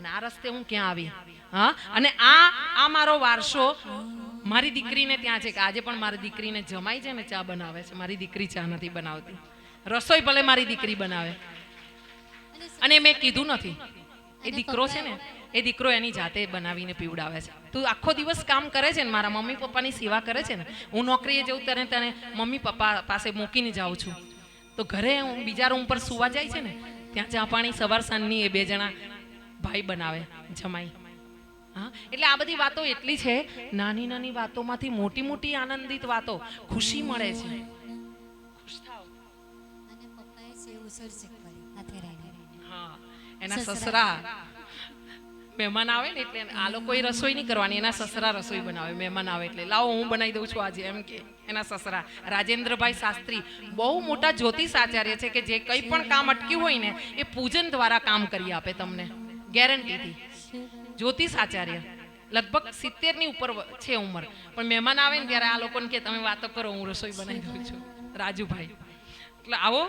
અને આ રસ્તે હું ક્યાં આવી? હા? અને આ આ મારો વારસો? મારી દીકરીને ત્યાં છે કે આજે પણ મારી દીકરીને જમાઈ છે ને ચા બનાવે છે. મારી દીકરી ચા નથી બનાવતી. રસોઈ ભલે મારી દીકરી બનાવે. અને મેં કીધું નથી. એ દીકરો છે ને, એ દીકરો એની જાતે બનાવીને પીવડાવે છે. તું આખો દિવસ કામ કરે છે ને? મારા મમ્મી પપ્પાની સેવા કરે છે ને? હું નોકરીએ જઉં ત્યારે તને મમ્મી પપ્પા પાસે મૂકીને જાઉં છું. તો ઘરે હું બીજા રૂમ પર સુવા જાય છે ને? ત્યાં ચા પાણી સવાર સાંજની એ બે જણા ભાઈ બનાવે જમાઈ. હા? એટલે આ બધી વાતો એટલી છે નાની નાની વાતોમાંથી મોટી મોટી આનંદિત વાતો ખુશી મળે છે. હા એના સસરા. સસરા મહેમાન આવે ને એટલે આ લોકોએ રસોઈ નહીં કરવાની એના સસરા રસોઈ બનાવે મહેમાન આવે એટલે. લાવો હું બનાવી દઉં છું આજે એમ કે એના સસરા. રાજેન્દ્રભાઈ શાસ્ત્રી બહુ મોટા જ્યોતિષ આચાર્ય છે કે જે કંઈ પણ કામ અટક્યું હોય ને એ પૂજન દ્વારા કામ કરી આપે તમને. ગેરંટીથી જ્યોતિષ આચાર્ય. લગભગ સિત્તેરની ઉપર છે ઉંમર. પણ મહેમાન આવે ને ત્યારે આ લોકોને કે, તમે વાતો કરો, હું રસોઈ બનાવી દઉં છું. રાજુભાઈ. એટલે આવો.